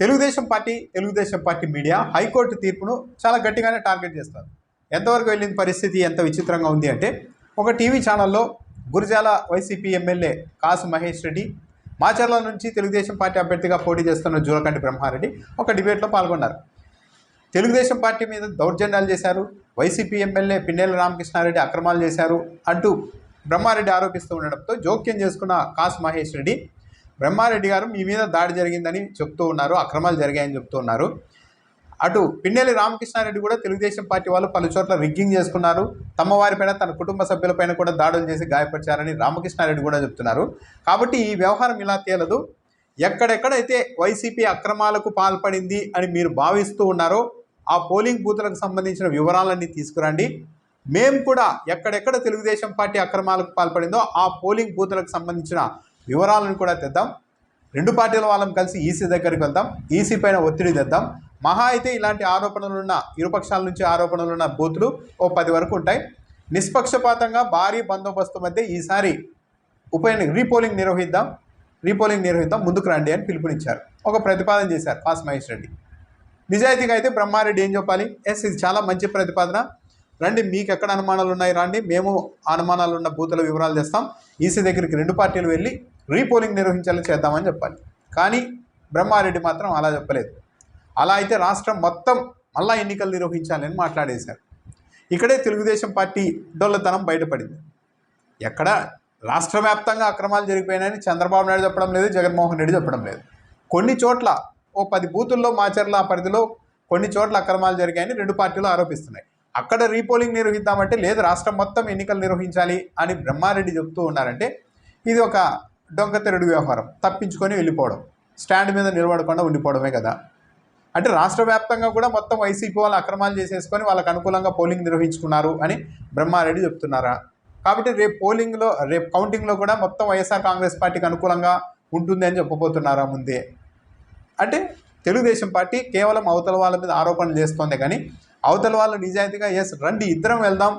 Telugu Desam party Telugu Desam party media high court తీర్పును చాలా గట్టిగానే టార్గెట్ చేస్తారు. ఎంతవరకు వెళ్ళిన పరిస్థితి ఎంత విచిత్రంగా ఉంది అంటే ఒక టీవీ ఛానల్లో గురజాల వైసీపీ ఎమ్మెల్యే కాసు మహేష్ రెడ్డి మాచర్ల నుంచి తెలుగుదేశం పార్టీ అభ్యర్థిగా పోటీ చేస్తున్న జూలకంటి బ్రహ్మారెడ్డి ఒక డిబేట్లో పాల్గొన్నారు. తెలుగుదేశం పార్టీ మీద దౌర్జన్యాలు చేశారు. వైసీపీ ఎమ్మెల్యే పిన్నెల రామకృష్ణారెడ్డి అక్రమాలు చేశారు అంటూ బ్రహ్మారెడ్డి ఆరోపిస్తూ ఉండడంతో జోక్యం చేసుకున్న కాసు మహేష్ రెడ్డి బ్రహ్మారెడ్డి గారు మీ మీద దాడి జరిగిందని చెప్తూ ఉన్నారు అక్రమాలు జరిగాయని చెప్తూ ఉన్నారు. అటు పిన్నెల్లి రామకృష్ణారెడ్డి కూడా తెలుగుదేశం పార్టీ వాళ్ళు పలు చోట్ల రిగ్గింగ్ చేసుకున్నారు. తమ వారిపైన తన కుటుంబ సభ్యులపైన కూడా దాడులు చేసి గాయపరిచారని రామకృష్ణారెడ్డి కూడా చెప్తున్నారు. కాబట్టి ఈ వ్యవహారం ఇలా తేలదు. ఎక్కడెక్కడైతే వైసీపీ అక్రమాలకు పాల్పడింది అని మీరు భావిస్తూ ఉన్నారో ఆ పోలింగ్ బూత్లకు సంబంధించిన వివరాలన్నీ తీసుకురండి. మేము కూడా ఎక్కడెక్కడ తెలుగుదేశం పార్టీ అక్రమాలకు పాల్పడిందో ఆ పోలింగ్ బూత్లకు సంబంధించిన వివరాలను కూడా తెద్దాం. రెండు పార్టీల వాళ్ళం కలిసి ఈసీ దగ్గరికి వెళ్దాం. ఈసీ పైన ఒత్తిడి తెద్దాం. మహా అయితే ఇలాంటి ఆరోపణలున్న ఇరుపక్షాల నుంచి ఆరోపణలున్న బూతులు ఓ పది వరకు ఉంటాయి. నిష్పక్షపాతంగా భారీ బందోబస్తు మధ్య ఈసారి ఉప రీపోలింగ్ నిర్వహిద్దాం. రీపోలింగ్ నిర్వహిద్దాం. ముందుకు రండి అని పిలుపునిచ్చారు. ఒక ప్రతిపాదన చేశారు కాస్ మహేష్ రెడ్డి. నిజాయితీగా అయితే బ్రహ్మారెడ్డి ఏం చెప్పాలి? ఎస్ ఇది చాలా మంచి ప్రతిపాదన. రండి మీకు ఎక్కడ అనుమానాలు ఉన్నాయి? రండి మేము అనుమానాలు ఉన్న బూతుల వివరాలు తెస్తాం. ఈసీ దగ్గరికి రెండు పార్టీలు వెళ్ళి రీపోలింగ్ నిర్వహించాలని చేద్దామని చెప్పాలి. కానీ బ్రహ్మారెడ్డి మాత్రం అలా చెప్పలేదు. అలా అయితే రాష్ట్రం మొత్తం మళ్ళా ఎన్నికలు నిర్వహించాలని మాట్లాడేశారు. ఇక్కడే తెలుగుదేశం పార్టీ డొల్లతనం బయటపడింది. ఎక్కడ రాష్ట్ర వ్యాప్తంగా అక్రమాలు జరిగిపోయినాయని చంద్రబాబు నాయుడు చెప్పడం లేదు జగన్మోహన్ రెడ్డి చెప్పడం లేదు. కొన్ని చోట్ల ఓ పది బూతుల్లో మాచర్ల పరిధిలో కొన్ని చోట్ల అక్రమాలు జరిగాయని రెండు పార్టీలు ఆరోపిస్తున్నాయి. అక్కడ రీపోలింగ్ నిర్వహిద్దామంటే లేదు రాష్ట్రం మొత్తం ఎన్నికలు నిర్వహించాలి అని బ్రహ్మారెడ్డి చెప్తూ ఉన్నారంటే ఇది ఒక డొంకతెరడు వ్యవహారం తప్పించుకొని వెళ్ళిపోవడం స్టాండ్ మీద నిలబడకుండా ఉండిపోవడమే కదా. అంటే రాష్ట్ర వ్యాప్తంగా కూడా మొత్తం వైసీపీ వాళ్ళు అక్రమాలు చేసేసుకొని వాళ్ళకు అనుకూలంగా పోలింగ్ నిర్వహించుకున్నారు అని బ్రహ్మారెడ్డి చెప్తున్నారా? కాబట్టి రేపు పోలింగ్లో రేపు కౌంటింగ్లో కూడా మొత్తం వైఎస్ఆర్ కాంగ్రెస్ పార్టీకి అనుకూలంగా ఉంటుంది అని చెప్పబోతున్నారా ముందే? అంటే తెలుగుదేశం పార్టీ కేవలం అవతల వాళ్ళ మీద ఆరోపణలు చేస్తోంది కానీ అవతల వాళ్ళు నిజాయితీగా ఎస్ రండి ఇద్దరం వెళ్దాం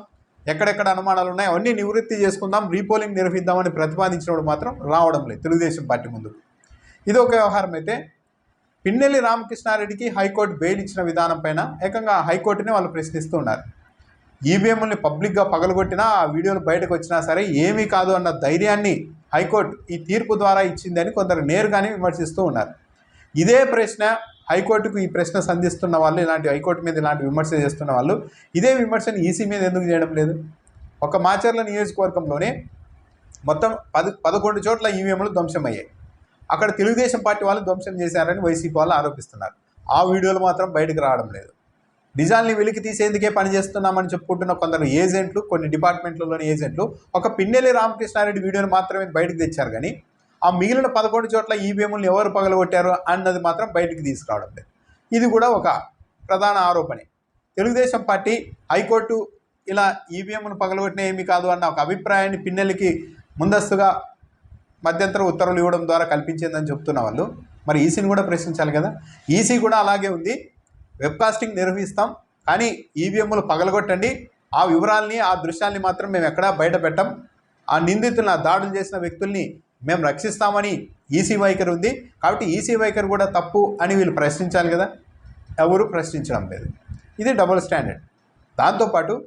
ఎక్కడెక్కడ అనుమానాలు ఉన్నాయి అవన్నీ నివృత్తి చేసుకుందాం రీపోలింగ్ నిర్వహిద్దామని ప్రతిపాదించినప్పుడు మాత్రం రావడం లేదు తెలుగుదేశం పార్టీ ముందుకు ఇది ఒక వ్యవహారం అయితే పిన్నెల్లి రామకృష్ణారెడ్డికి హైకోర్టు బెయిల్ ఇచ్చిన విధానం పైన ఏకంగా హైకోర్టుని వాళ్ళు ప్రశ్నిస్తూ ఉన్నారు ఈవీఎంలని పబ్లిక్గా పగలగొట్టినా ఆ వీడియోలు బయటకు వచ్చినా సరే ఏమీ కాదు అన్న ధైర్యాన్ని హైకోర్టు ఈ తీర్పు ద్వారా ఇచ్చిందని కొందరు నేరుగానే విమర్శిస్తూ ఉన్నారు. ఇదే ప్రశ్న హైకోర్టుకు ఈ ప్రశ్న సంధిస్తున్న వాళ్ళు ఇలాంటి హైకోర్టు మీద ఇలాంటి విమర్శ చేస్తున్న వాళ్ళు ఇదే విమర్శను ఈసీ మీద ఎందుకు చేయడం లేదు? ఒక మాచర్ల నియోజకవర్గంలోనే మొత్తం పది పదకొండు చోట్ల ఈవీఎంలు ధ్వంసమయ్యాయి. అక్కడ తెలుగుదేశం పార్టీ వాళ్ళు ధ్వంసం చేశారని వైసీపీ వాళ్ళు ఆరోపిస్తున్నారు. ఆ వీడియోలు మాత్రం బయటకు రావడం లేదు. నిజాల్ని వెలికి తీసేందుకే పనిచేస్తున్నామని చెప్పుకుంటున్న కొందరు ఏజెంట్లు కొన్ని డిపార్ట్మెంట్లలోని ఏజెంట్లు ఒక పిన్నెల్లి రామకృష్ణారెడ్డి వీడియోని మాత్రమే బయటకు తెచ్చారు కానీ ఆ మిగిలిన పదకొండు చోట్ల ఈవీఎంలను ఎవరు పగలగొట్టారు అన్నది మాత్రం బయటికి తీసుకురావడం లేదు. ఇది కూడా ఒక ప్రధాన ఆరోపణే. తెలుగుదేశం పార్టీ హైకోర్టు ఇలా ఈవీఎంను పగలగొట్టిన ఏమీ కాదు అన్న ఒక అభిప్రాయాన్ని పిన్నెలకి ముందస్తుగా మధ్యంతర ఉత్తర్వులు ఇవ్వడం ద్వారా కల్పించిందని చెప్తున్న వాళ్ళు. మరి ఈసీని కూడా ప్రశ్నించాలి కదా. ఈసీ కూడా అలాగే ఉంది. వెబ్కాస్టింగ్ నిర్వహిస్తాం. కానీ ఈవీఎంలు పగలగొట్టండి. ఆ వివరాల్ని ఆ దృశ్యాల్ని మాత్రం మేము ఎక్కడా బయట పెట్టం ఆ నిందితులను ఆ దాడులు చేసిన వ్యక్తుల్ని మేము రక్షిస్తామని ఈసీ వైఖరి ఉంది. కాబట్టి ఈసీ వైఖరి కూడా తప్పు అని వీళ్ళు ప్రశ్నించాలి కదా. ఎవరు ప్రశ్నించడం లేదు. ఇది డబుల్ స్టాండర్డ్. దాంతోపాటు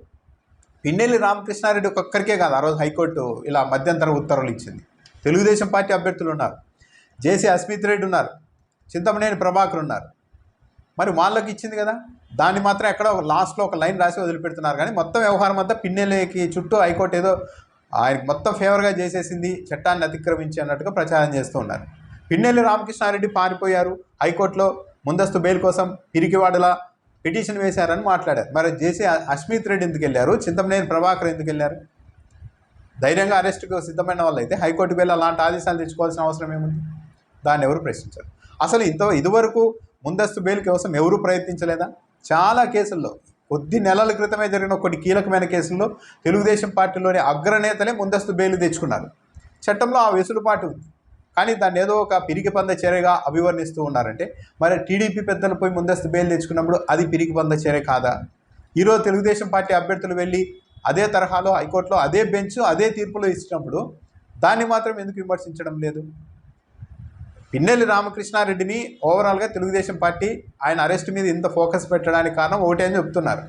పిన్నెల్లి రామకృష్ణారెడ్డి ఒక్కొక్కరికే కాదు ఆ రోజు హైకోర్టు ఇలా మధ్యంతర ఉత్తర్వులు ఇచ్చింది. తెలుగుదేశం పార్టీ అభ్యర్థులు ఉన్నారు. జేసీ అస్మిత్ రెడ్డి ఉన్నారు. చింతమనేని ప్రభాకర్ ఉన్నారు. మరి వాళ్ళకి ఇచ్చింది కదా. దాన్ని మాత్రం ఎక్కడ ఒక లాస్ట్లో ఒక లైన్ రాసి వదిలిపెడుతున్నారు. కానీ మొత్తం వ్యవహారం అంతా పిన్నెలకి చుట్టూ హైకోర్టు ఏదో ఆయనకు మొత్తం ఫేవర్గా చేసేసింది చట్టాన్ని అతిక్రమించి అన్నట్టుగా ప్రచారం చేస్తూ ఉన్నారు. పిన్నెల్లి రామకృష్ణారెడ్డి పారిపోయారు. హైకోర్టులో ముందస్తు బెయిల్ కోసం పిరికివాడలా పిటిషన్ వేశారని మాట్లాడారు. మరి జేసీ అస్మిత్ రెడ్డి ఎందుకు వెళ్ళారు? చింతమనేని ప్రభాకర్ ఎందుకు వెళ్ళారు? ధైర్యంగా అరెస్టుకు సిద్ధమైన వాళ్ళు అయితే హైకోర్టుకు వెళ్ళి అలాంటి ఆదేశాలు తెచ్చుకోవాల్సిన అవసరం ఏముంది? దాన్ని ఎవరు ప్రశ్నించారు. అసలు ఇంత ఇదివరకు ముందస్తు బెయిల్ కోసం ఎవరు ప్రయత్నించలేదా? చాలా కేసుల్లో కొద్ది నెలల క్రితమే జరిగిన కొన్ని కీలకమైన కేసుల్లో తెలుగుదేశం పార్టీలోని అగ్రనేతలే ముందస్తు బెయిల్ తెచ్చుకున్నారు. చట్టంలో ఆ వెసులుబాటు ఉంది. కానీ దాన్ని ఏదో ఒక పిరికి పంద చర్యగా అభివర్ణిస్తూ ఉన్నారంటే మరి టీడీపీ పెద్దలు పోయి ముందస్తు బెయిల్ తెచ్చుకున్నప్పుడు అది పిరికి పంద చర్య కాదా? ఈరోజు తెలుగుదేశం పార్టీ అభ్యర్థులు వెళ్ళి అదే తరహాలో హైకోర్టులో అదే బెంచ్ అదే తీర్పులో ఇచ్చినప్పుడు దాన్ని మాత్రం ఎందుకు విమర్శించడం లేదు? పిన్నెల్లి రామకృష్ణారెడ్డిని ఓవరాల్గా తెలుగుదేశం పార్టీ ఆయన అరెస్ట్ మీద ఇంత ఫోకస్ పెట్టడానికి కారణం ఒకటే అని చెప్తున్నారు.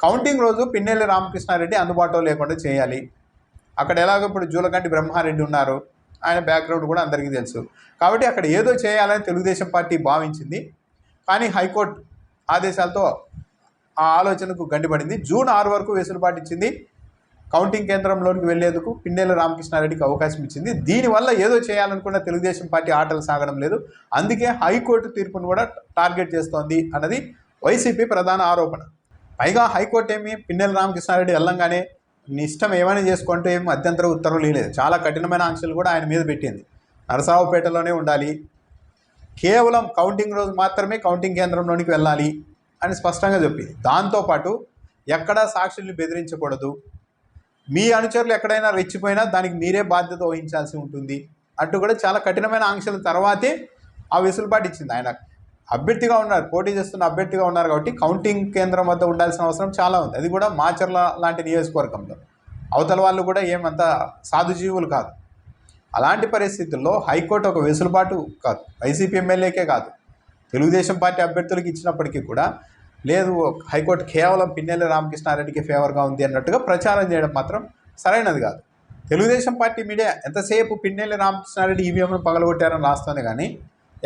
కౌంటింగ్ రోజు పిన్నెల్లి రామకృష్ణారెడ్డి అందుబాటులో లేకుండా చేయాలి. అక్కడ ఎలాగో ఇప్పుడు జూలకంటి బ్రహ్మారెడ్డి ఉన్నారు. ఆయన బ్యాక్గ్రౌండ్ కూడా అందరికీ తెలుసు. కాబట్టి అక్కడ ఏదో చేయాలని తెలుగుదేశం పార్టీ భావించింది. కానీ హైకోర్టు ఆదేశాలతో ఆ ఆలోచనకు గండిపడింది. జూన్ ఆరు వరకు వెసులుబాటు ఇచ్చింది. కౌంటింగ్ కేంద్రంలోనికి వెళ్ళేందుకు పిన్నెల రామకృష్ణారెడ్డికి అవకాశం ఇచ్చింది. దీనివల్ల ఏదో చేయాలనుకున్న తెలుగుదేశం పార్టీ ఆటలు సాగడం లేదు. అందుకే హైకోర్టు తీర్పును కూడా టార్గెట్ చేస్తోంది అన్నది వైసీపీ ప్రధాన ఆరోపణ. పైగా హైకోర్టు ఏమి పిన్నెల రామకృష్ణారెడ్డి వెళ్ళంగానే నీ ఇష్టం ఏమైనా చేసుకుంటే ఏమి అత్యంతర ఉత్తర్వులు లేదు చాలా కఠినమైన ఆంక్షలు కూడా ఆయన మీద పెట్టింది. నరసావుపేటలోనే ఉండాలి. కేవలం కౌంటింగ్ రోజు మాత్రమే కౌంటింగ్ కేంద్రంలోనికి వెళ్ళాలి అని స్పష్టంగా చెప్పింది దాంతోపాటు ఎక్కడా సాక్షుల్ని బెదిరించకూడదు. మీ అనుచరులు ఎక్కడైనా రెచ్చిపోయినా దానికి మీరే బాధ్యత వహించాల్సి ఉంటుంది. అంటూ కూడా చాలా కఠినమైన ఆంక్షల తర్వాతే ఆ వెసులుబాటు ఇచ్చింది ఆయన. అభ్యర్థిగా ఉన్నారు పోటీ చేస్తున్న అభ్యర్థిగా ఉన్నారు కాబట్టి కౌంటింగ్ కేంద్రం వద్ద ఉండాల్సిన అవసరం చాలా ఉంది. అది కూడా మాచర్ల లాంటి నియోజకవర్గంలో. అవతల వాళ్ళు కూడా ఏమంత సాధుజీవులు కాదు. అలాంటి పరిస్థితుల్లో హైకోర్టు ఒక వెసులుబాటు కాదు. వైసీపీ ఎమ్మెల్యేకే కాదు. తెలుగుదేశం పార్టీ అభ్యర్థులకు ఇచ్చినప్పటికీ కూడా లేదు హైకోర్టు కేవలం పిన్నెల్లి రామకృష్ణారెడ్డికి ఫేవర్గా ఉంది అన్నట్టుగా ప్రచారం చేయడం మాత్రం సరైనది కాదు. తెలుగుదేశం పార్టీ మీడియా ఎంతసేపు పిన్నెల్లి రామకృష్ణారెడ్డి ఈవీఎంను పగలగొట్టారని రాస్తుంది కానీ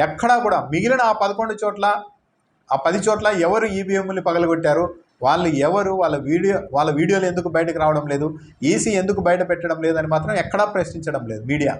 ఎక్కడా కూడా మిగిలిన ఆ పదకొండు చోట్ల ఆ పది చోట్ల ఎవరు ఈవీఎంలు పగలగొట్టారు? వాళ్ళు ఎవరు? వాళ్ళ వీడియో వాళ్ళ వీడియోలు ఎందుకు బయటకు రావడం లేదు? ఈసీ ఎందుకు బయట పెట్టడం లేదని మాత్రం ఎక్కడా ప్రశ్నించడం లేదు మీడియా.